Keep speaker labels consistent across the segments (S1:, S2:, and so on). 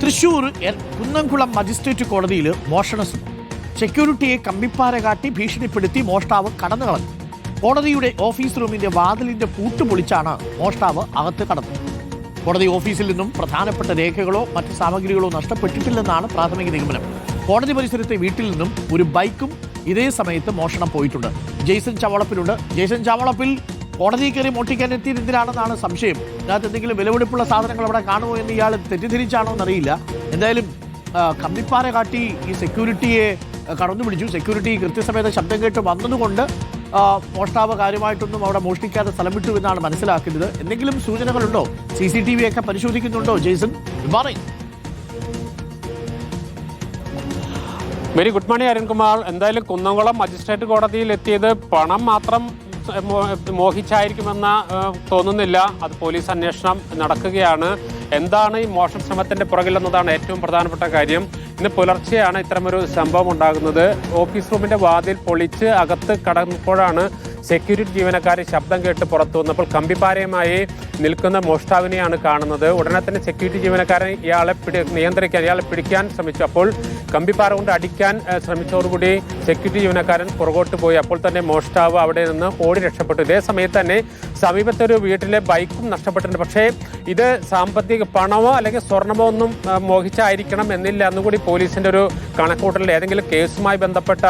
S1: Thrissur Kunnamkulam magistrate കോടതിയിൽ മോഷണ സെക്യൂരിറ്റിയെ കമ്പിപ്പാര കാട്ടി ഭീഷണിപ്പെടുത്തി മോഷ്ടാവ് കടന്നു കളഞ്ഞു കോടതിയുടെ ഓഫീസ് റൂമിന്റെ വാതിലിന്റെ പൂട്ട് പൊളിച്ചാണ് മോഷ്ടാവ് അകത്ത് കടന്നത്. കോടതി ഓഫീസിൽ നിന്നും പ്രധാനപ്പെട്ട രേഖകളോ മറ്റ് സാമഗ്രികളോ നഷ്ടപ്പെട്ടിട്ടില്ലെന്നാണ് പ്രാഥമിക നിഗമനം. കോടതി പരിസരത്തെ വീട്ടിൽ നിന്നും ഒരു ബൈക്കും ഇതേ സമയത്ത് മോഷണം പോയിട്ടുണ്ട്. ജെയ്സൺ ചവളപ്പിലുണ്ട്. ജെയ്സൺ ചവളപ്പിൽ കോടതിയിൽ കയറി മോട്ടിക്കാൻ എത്തിയത് എന്തിനാണെന്നാണ് സംശയം. ഇതിനകത്ത് എന്തെങ്കിലും വിലപിടിപ്പുള്ള സാധനങ്ങൾ അവിടെ കാണുമോ എന്ന് ഇയാൾ തെറ്റിദ്ധരിച്ചാണോ എന്നറിയില്ല. എന്തായാലും കമ്പിപ്പാറ കാട്ടി ഈ സെക്യൂരിറ്റിയെ കടന്നു പിടിച്ചു സെക്യൂരിറ്റി കൃത്യസമയത്ത് ശബ്ദം കേട്ട് വന്നതുകൊണ്ട് മോഷ്ടാവ് കാര്യമായിട്ടൊന്നും അവിടെ മോഷ്ടിക്കാതെ സ്ഥലം വിട്ടു എന്നാണ് മനസ്സിലാക്കുന്നത്. എന്തെങ്കിലും സൂചനകളുണ്ടോ? സി സി ടി വി ഒക്കെ പരിശോധിക്കുന്നുണ്ടോ ജെയ്സൺ? പറയും
S2: വെരി ഗുഡ് മോർണിംഗ് അരുൺകുമാർ. എന്തായാലും കുന്നംകുളം മജിസ്ട്രേറ്റ് കോടതിയിൽ എത്തിയത് പണം മാത്രം മോഹിച്ചായിരിക്കുമെന്ന് തോന്നുന്നില്ല. അത് പോലീസ് അന്വേഷണം നടക്കുകയാണ്. എന്താണ് ഈ മോഷണ ശ്രമത്തിന്റെ പുറകിലെന്നതാണ് ഏറ്റവും പ്രധാനപ്പെട്ട കാര്യം. ഇന്ന് പുലർച്ചെയാണ് ഇത്തരമൊരു സംഭവം ഉണ്ടാകുന്നത്. ഓഫീസ് റൂമിന്റെ വാതിൽ പൊളിച്ച് അകത്ത് കടന്നപ്പോഴാണ് സെക്യൂരിറ്റി ജീവനക്കാർ ശബ്ദം കേട്ട് പുറത്തു വന്നപ്പോൾ കമ്പിപ്പാരയുമായി നിൽക്കുന്ന മോഷ്ടാവിനെയാണ് കാണുന്നത്. ഉടനെ തന്നെ സെക്യൂരിറ്റി ജീവനക്കാരൻ ഇയാളെ പിടി നിയന്ത്രിക്കാൻ ഇയാളെ പിടിക്കാൻ ശ്രമിച്ചു. അപ്പോൾ കമ്പിപ്പാറ കൊണ്ട് അടിക്കാൻ ശ്രമിച്ചതോടുകൂടി സെക്യൂരിറ്റി ജീവനക്കാരൻ പുറകോട്ട് പോയി. അപ്പോൾ തന്നെ മോഷ്ടാവ് അവിടെ നിന്ന് ഓടി രക്ഷപ്പെട്ടു. ഇതേ സമയത്ത് തന്നെ സമീപത്തൊരു വീട്ടിലെ ബൈക്കും നഷ്ടപ്പെട്ടിട്ടുണ്ട്. പക്ഷേ ഇത് സാമ്പത്തിക പണമോ അല്ലെങ്കിൽ സ്വർണമോ ഒന്നും മോഹിച്ചായിരിക്കണം എന്നില്ല. എന്നുകൂടി പോലീസിന്റെ ഒരു കണക്കൂട്ടലിൽ ഏതെങ്കിലും കേസുമായി ബന്ധപ്പെട്ട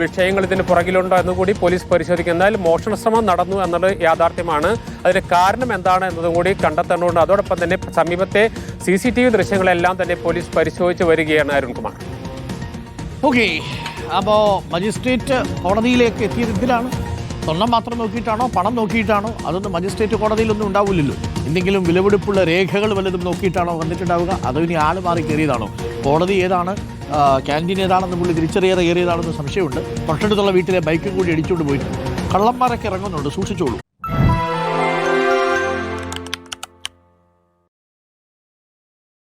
S2: വിഷയങ്ങൾ ഇതിന് പുറകിലുണ്ടോ എന്നുകൂടി പോലീസ് പരിശോധിക്കും. എന്നാൽ മോഷണശ്രമം നടന്നു എന്നുള്ളത് യാഥാർത്ഥ്യമാണ്. അതിന് കാരണം എന്താണ് എന്നതും കൂടി കണ്ടെത്തേണ്ടതുണ്ട്. അതോടൊപ്പം തന്നെ സമീപത്തെ സി സി ടി വി ദൃശ്യങ്ങളെല്ലാം തന്നെ പോലീസ് പരിശോധിച്ച് വരികയാണ് അരുൺകുമാർ
S1: ഓക്കെ. അപ്പോൾ മജിസ്ട്രേറ്റ് കോടതിയിലേക്ക് എത്തിയത് ഇതിലാണ് സ്വർണം മാത്രം നോക്കിയിട്ടാണോ? പണം നോക്കിയിട്ടാണോ? അതൊന്നും മജിസ്ട്രേറ്റ് കോടതിയിലൊന്നും ഉണ്ടാവില്ലല്ലോ. എന്തെങ്കിലും വിലപിടിപ്പുള്ള രേഖകൾ വല്ലതും നോക്കിയിട്ടാണോ വന്നിട്ടുണ്ടാവുക? അതോ ഇനി ആൾ മാറി കയറിയതാണോ? കോടതി ഏതാണ് ക്യാന്റീൻ ഏതാണെന്ന് പുള്ളി തിരിച്ചറിയാതെ കയറിയതാണെന്ന് സംശയമുണ്ട്. തൊട്ടടുത്തുള്ള വീട്ടിലെ ബൈക്കും കൂടി അടിച്ചുകൊണ്ട് പോയിട്ടുണ്ട്. കള്ളന്മാരൊക്കെ ഇറങ്ങുന്നുണ്ട്. സൂക്ഷിച്ചോളൂ.